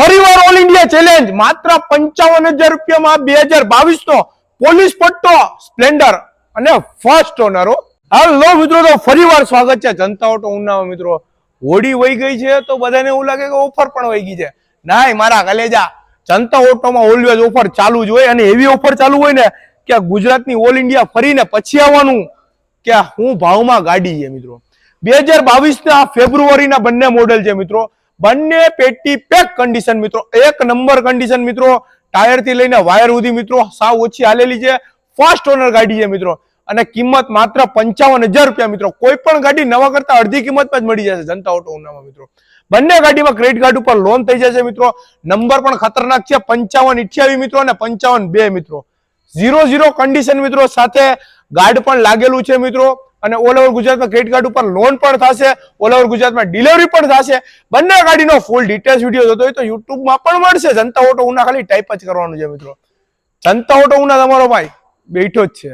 ફરીવાર all India challenge માત્ર પંચાવન હજાર રૂપિયામાં બે હજાર બાવીસ નો પોલીસ પટ્ટો, સ્પ્લેન્ડર અને ફર્સ્ટ ઓનરો હાલો મિત્રો, તો ફરીવાર સ્વાગત છે. જનતા ઓટો ઉનાવા મિત્રો. હોડી વહી ગઈ છે, તો બધાને એવું લાગે કે ઓફર પણ વહી ગઈ છે. નાય, મારા કલેજા, જનતા ઓટોમાં ઓલવેઝ ઓફર ચાલુ જ હોય અને એવી ઓફર ચાલુ હોય ને કે ગુજરાતની ઓલ ઇન્ડિયા ફરીને પછી આવવાનું કે હું ભાવમાં ગાડી છે મિત્રો. બે હજાર બાવીસ ના ફેબ્રુઆરીના બંને મોડેલ છે મિત્રો. બંને પેટી પેક કન્ડિશન મિત્રો. એક નંબર કન્ડિશન મિત્રો ટાયરથી લઈને વાયર સુધી મિત્રો, સાવ ઓછી હાલેલી છે. ફર્સ્ટ ઓનર ગાડી છે મિત્રો. અને કિંમત માત્ર પંચાવન હજાર રૂપિયા મિત્રો. કોઈ પણ ગાડી નવા કરતા અડધી કિંમતમાં જ મળી જશે જનતા ઓટો ઉનામાં મિત્રો. બંને ગાડીમાં ક્રેડિટ કાર્ડ ઉપર લોન થઈ જશે મિત્રો. નંબર પણ ખતરનાક છે. પંચાવન ઇઠ્યાવી મિત્રો અને પંચાવન બે મિત્રો. ઝીરો ઝીરો કન્ડિશન મિત્રો સાથે ગાર્ડ પણ લાગેલું છે મિત્રો. અને ઓલ ઓવર ગુજરાતમાં ક્રેડિટ કાર્ડ ઉપર લોન પણ થશે ઓલ ઓવર ગુજરાતમાં ડિલિવરી પણ થશે. બંને ગાડીનો ફૂલ ડિટેલ્સ વીડિયો જોતો હોય તો યુટ્યુબમાં પણ મળશે. જનતા ઓટો ઉના ખાલી ટાઈપ જ કરવાનું છે મિત્રો. જનતા ઓટો ઉના તમારો ભાઈ બેઠો જ છે.